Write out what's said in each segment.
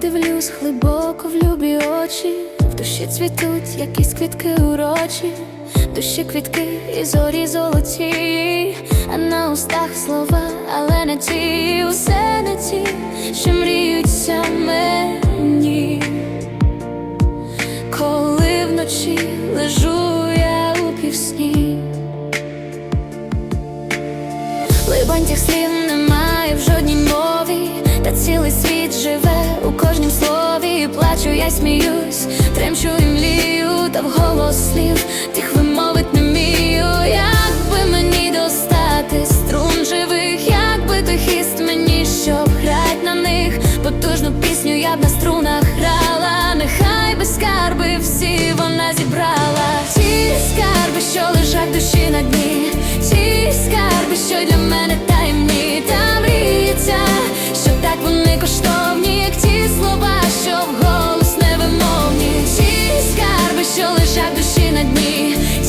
Дивлюсь глибоко в любі очі, в душі цвітуть якісь квітки урочі, душі квітки і зорі золоті, а на устах слова, але не ті, усе не ті, що мріються мені. Коли вночі лежу я у півсні. Либонь тих слів немає в жодній мові, та цілий світ живе я сміюсь, тремчу і млію, та вголос слів тих вимовить не мію, Як би мені достати струн живих, як би той хіст мені, щоб грать на них, потужну пісню я б на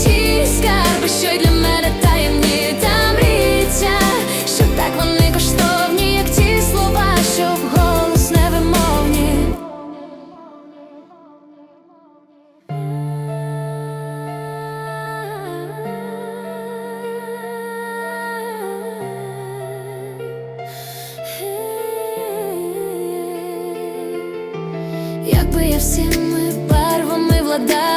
ті скарби, що й для мене таємні, та мріється, що так вони коштовні, як ті слова, що вголос невимовні. Якби я всіми барвами владала,